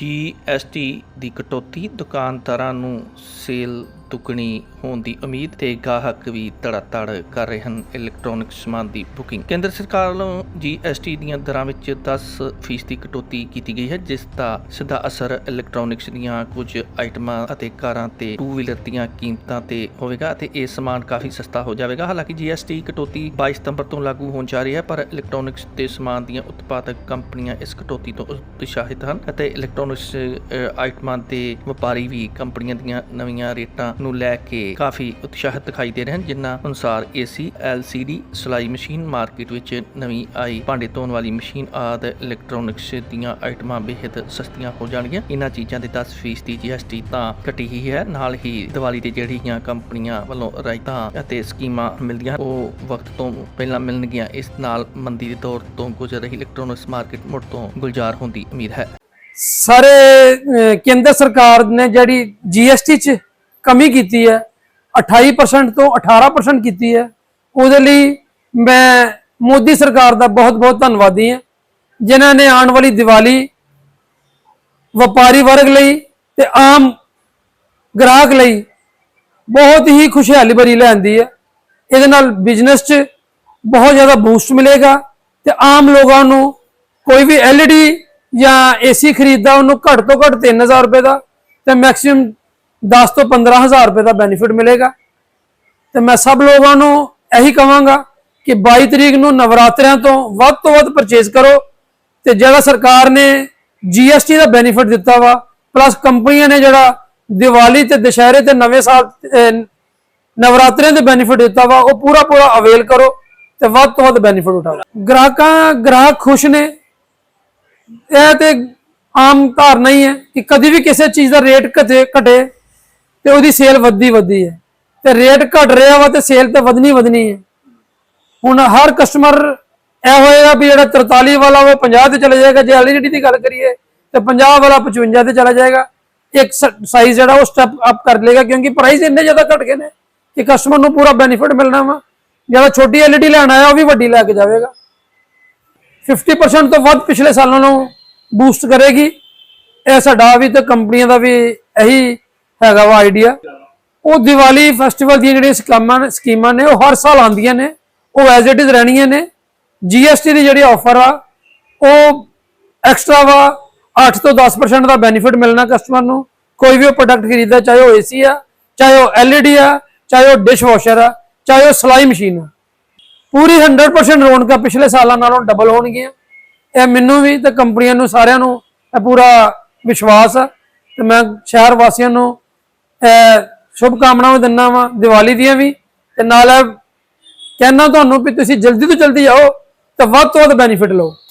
G S T ਦੀ ਕਟੌਤੀ ਦੁਕਾਨਦਾਰਾਂ ਨੂੰ ਸੇਲ ਦੁੱਗਣੀ ਹੋਣ ਦੀ ਉਮੀਦ ਤੇ ਗਾਹਕ ਵੀ ਧੜਾਧੜ ਕਰ ਰਹੇ ਹਨ ਇਲੈਕਟ੍ਰੋਨਿਕ ਸਮਾਨ ਦੀ ਬੁਕਿੰਗ। ਕੇਂਦਰ ਸਰਕਾਰ ਵੱਲੋਂ ਜੀਐਸਟੀ ਦੀਆਂ ਦਰਾਂ ਵਿੱਚ 10% ਦੀ ਕਟੌਤੀ ਕੀਤੀ ਗਈ ਹੈ ਜਿਸ ਦਾ ਸਿੱਧਾ ਅਸਰ ਇਲੈਕਟ੍ਰੋਨਿਕਸ ਦੀਆਂ ਕੁਝ ਆਈਟਮਾਂ ਅਤੇ ਕਾਰਾਂ ਤੇ ਟੂ ਵੀਲਰ ਦੀਆਂ ਕੀਮਤਾਂ ਤੇ ਹੋਵੇਗਾ ਅਤੇ ਇਹ ਸਮਾਨ ਕਾਫੀ ਸਸਤਾ ਹੋ ਜਾਵੇਗਾ। ਹਾਲਾਂਕਿ ਜੀਐਸਟੀ ਕਟੌਤੀ 22 ਸਤੰਬਰ ਤੋਂ ਲਾਗੂ ਹੋਣ ਜਾ ਰਹੀ ਹੈ ਪਰ ਇਲੈਕਟ੍ਰੋਨਿਕਸ ਦੇ ਸਮਾਨ ਦੀਆਂ ਉਤਪਾਦਕ ਕੰਪਨੀਆਂ ਇਸ ਕਟੌਤੀ ਤੋਂ ਉਤਸ਼ਾਹਿਤ ਹਨ ਅਤੇ ਇਲੈਕਟ੍ਰੋਨਿਕਸ ਅ, ਆਈਟਮਾਂ ਦੇ ਵਪਾਰੀ ਵੀ ਕੰਪਨੀਆਂ ਦੀਆਂ ਨਵੀਆਂ ਰੇਟਾਂ ਨੂੰ ਲੈ ਕੇ ਕਾਫੀ ਉਤਸ਼ਾਹਿਤ ਦਿਖਾਈ ਦੇ ਰਹੇ ਹਨ, ਜਿਨ੍ਹਾਂ ਅਨੁਸਾਰ ਏਸੀ ਐਲਸੀਡੀ ਸਿਲਾਈ ਮਸ਼ੀਨ ਮਾਰਕੀਟ ਵਿੱਚ ਨਵੀਂ ਆਈ ਭਾਂਡੇ ਧੋਣ ਵਾਲੀ ਮਸ਼ੀਨ ਆਦਿ ਇਲੈਕਟ੍ਰੋਨਿਕਸ ਦੀਆਂ ਆਈਟਮਾਂ ਬੇਹੱਦ ਸਸਤੀਆਂ ਹੋ ਜਾਣਗੀਆਂ। ਇਹਨਾਂ ਚੀਜ਼ਾਂ ਦੇ 10% ਦੀ ਜੀਐਸਟੀ ਤਾਂ ਘਟੀ ਹੀ ਹੈ। ਨਾਲ ਹੀ ਦੀਵਾਲੀ ਤੇ ਜਿਹੜੀਆਂ ਕੰਪਨੀਆਂ ਵੱਲੋਂ ਰਾਇਤਾਂ ਅਤੇ ਸਕੀਮਾਂ ਮਿਲਦੀਆਂ, ਉਹ ਵਕਤ ਤੋਂ ਪਹਿਲਾਂ ਮਿਲਣਗੀਆਂ। ਇਸ ਨਾਲ ਮੰਦੀ ਦੇ ਦੌਰ ਤੋਂ ਗੁਜ਼ਰ ਰਹੀ ਇਲੈਕਟ੍ਰੋਨਿਕਸ ਮਾਰਕੀਟ ਮੁੜ ਤੋਂ ਗੁਲਜ਼ਾਰ ਹੋਣ ਦੀ ਉਮੀਦ ਹੈ। ਸਾਰੇ ਕੇਂਦਰ ਸਰਕਾਰ ਨੇ ਜਿਹੜੀ ਜੀਐਸਟੀ 'ਚ ਕਮੀ ਕੀਤੀ ਹੈ 28% ਤੋਂ 18% ਕੀਤੀ ਹੈ, ਉਹਦੇ ਲਈ ਮੈਂ ਮੋਦੀ ਸਰਕਾਰ ਦਾ ਬਹੁਤ-ਬਹੁਤ ਧੰਨਵਾਦੀ ਹਾਂ, ਜਿਨ੍ਹਾਂ ਨੇ ਆਉਣ ਵਾਲੀ ਦੀਵਾਲੀ ਵਪਾਰੀ ਵਰਗ ਲਈ ਤੇ ਆਮ ਗ੍ਰਾਹਕ ਲਈ ਬਹੁਤ ਹੀ ਖੁਸ਼ਹਾਲੀ ਭਰੀ ਲੈਂਦੀ ਹੈ। ਇਹਦੇ ਨਾਲ ਬਿਜ਼ਨਸ 'ਚ ਬਹੁਤ ਜ਼ਿਆਦਾ ਬੂਸਟ ਮਿਲੇਗਾ ਤੇ ਆਮ ਲੋਕਾਂ ਨੂੰ ਕੋਈ ਵੀ ਐਲਈਡੀ ਜਾਂ ਏਸੀ ਖਰੀਦਦਾ ਉਹਨੂੰ ਘੱਟ ਤੋਂ ਘੱਟ 3000 ਰੁਪਏ ਦਾ ਤੇ ਮੈਕਸਿਮਮ 10 ਤੋਂ 15000 ਰੁਪਏ ਦਾ ਬੈਨੀਫਿਟ ਮਿਲੇਗਾ। ਤੇ ਮੈਂ ਸਭ ਲੋਕਾਂ ਨੂੰ ਇਹੀ ਕਹਾਂਗਾ ਕਿ 22 ਤਰੀਕ ਨੂੰ ਨਵਰਾਤਰਿਆਂ ਤੋਂ ਵੱਧ ਤੋਂ ਵੱਧ ਪਰਚੇਜ਼ ਕਰੋ ਤੇ ਜਿਹੜਾ ਸਰਕਾਰ ਨੇ ਜੀਐਸਟੀ ਦਾ ਬੈਨੀਫਿਟ ਦਿੱਤਾ ਵਾ ਪਲੱਸ ਕੰਪਨੀਆਂ ਨੇ ਜਿਹੜਾ ਦੀਵਾਲੀ ਤੇ ਦੁਸ਼ਹਿਰੇ ਤੇ ਨਵੇਂ ਸਾਲ ਅਹ, ਨਵਰਾਤਰਿਆਂ ਦੇ ਬੈਨੀਫਿਟ ਦਿੱਤਾ ਵਾ ਉਹ ਪੂਰਾ ਪੂਰਾ ਅਵੇਲ ਕਰੋ ਤੇ ਵੱਧ ਤੋਂ ਵੱਧ ਬੈਨੀਫਿਟ ਉਠਾਓ। ਗ੍ਰਾਹਕਾਂ ਗ੍ਰਾਹਕ ਖੁਸ਼ ਨੇ ਇਹ ਤੇ ਆਮ ਧਾਰਨਾ ਹੀ ਹੈ ਕਿ ਕਦੀ ਵੀ ਕਿਸੇ ਚੀਜ਼ ਦਾ ਰੇਟ ਘਟੇ ਘਟੇ ਤੇ ਉਹਦੀ ਸੇਲ ਵੱਧਦੀ ਵੱਧਦੀ ਹੈ। ਤੇ ਰੇਟ ਘਟ ਰਿਹਾ ਵਾ ਤੇ ਸੇਲ ਤੇ ਵਧਣੀ ਵਧਣੀ ਹੈ। ਹੁਣ ਹਰ ਕਸਟਮਰ ਇਹ ਹੋਏਗਾ ਵੀ ਜਿਹੜਾ 43 ਵਾਲਾ ਉਹ 50 ਤੇ ਚਲਾ ਜਾਏਗਾ। ਜੇ ਐਲਈਡੀ ਦੀ ਗੱਲ ਕਰੀਏ ਤੇ 50 ਵਾਲਾ 55 ਤੇ ਚਲਾ ਜਾਏਗਾ। ਇੱਕ ਸਾਈਜ਼ ਜਿਹੜਾ ਉਹ ਸਟੈਪ ਅਪ ਕਰ ਲੇਗਾ ਕਿਉਂਕਿ ਪ੍ਰਾਈਸ ਇੰਨੇ ਜ਼ਿਆਦਾ ਘਟ ਗਏ ਨੇ ਕਿ ਕਸਟਮਰ ਨੂੰ ਪੂਰਾ ਬੈਨੀਫਿਟ ਮਿਲਣਾ ਵਾ। ਜਿਹੜਾ ਛੋਟੀ ਐਲਈਡੀ ਲੈਣ ਆਇਆ ਉਹ ਵੀ ਵੱਡੀ ਲੈ ਕੇ ਜਾਵੇਗਾ। 50% ਤੋਂ ਵੱਧ ਪਿਛਲੇ ਸਾਲਾਂ ਨੂੰ ਬੂਸਟ ਕਰੇਗੀ। ਇਹ ਸਾਡਾ ਵੀ ਤੇ ਕੰਪਨੀਆਂ ਦਾ ਵੀ ਇਹੀ ਹੈਗਾ ਵਾ ਆਈਡੀਆ ਉਹ ਦੀਵਾਲੀ ਫੈਸਟੀਵਲ ਦੀਆਂ ਜਿਹੜੀਆਂ ਸਕੀਮਾਂ ਨੇ ਸਕੀਮਾਂ ਨੇ, ਉਹ ਹਰ ਸਾਲ ਆਉਂਦੀਆਂ ਨੇ। ਉਹ ਐਜ਼ ਇਟ ਇਜ਼ ਰਹਿਣੀਆਂ ਨੇ। ਜੀਐਸਟੀ ਦੀ ਜਿਹੜੀ ਆਫਰ ਆ, ਉਹ ਐਕਸਟਰਾ ਵਾ 8 ਤੋਂ 10% ਦਾ ਬੈਨੀਫਿਟ ਮਿਲਣਾ ਕਸਟਮਰ ਨੂੰ। ਕੋਈ ਵੀ ਉਹ ਪ੍ਰੋਡਕਟ ਖਰੀਦਦਾ, ਚਾਹੇ ਉਹ ਏਸੀ ਆ, ਚਾਹੇ ਉਹ ਐਲਈਡੀ ਆ, ਚਾਹੇ ਉਹ ਡਿਸ਼ ਵਾਸ਼ਰ ਆ, ਚਾਹੇ ਉਹ ਸਿਲਾਈ ਮਸ਼ੀਨ ਆ। ਪੂਰੀ 100% ਰੌਣਕਾਂ ਪਿਛਲੇ ਸਾਲਾਂ ਨਾਲੋਂ ਡਬਲ ਹੋਣਗੀਆਂ। ਇਹ ਮੈਨੂੰ ਵੀ ਤੇ ਕੰਪਨੀਆਂ ਨੂੰ, ਸਾਰਿਆਂ ਨੂੰ ਇਹ ਪੂਰਾ ਵਿਸ਼ਵਾਸ ਆ। ਤੇ ਮੈਂ ਸ਼ਹਿਰ ਵਾਸੀਆਂ ਨੂੰ ਇਹ ਸ਼ੁਭ ਕਾਮਨਾਵਾਂ ਦਿੰਦਾ ਵਾਂ, ਦੀਵਾਲੀ ਦੀਆਂ ਵੀ। ਤੇ ਨਾਲ ਇਹ ਕਹਿਣਾ ਤੁਹਾਨੂੰ ਵੀ ਤੁਸੀਂ ਜਲਦੀ ਤੋਂ ਜਲਦੀ ਆਓ ਤੇ ਵੱਧ ਤੋਂ ਵੱਧ ਬੈਨੀਫਿਟ ਲਓ।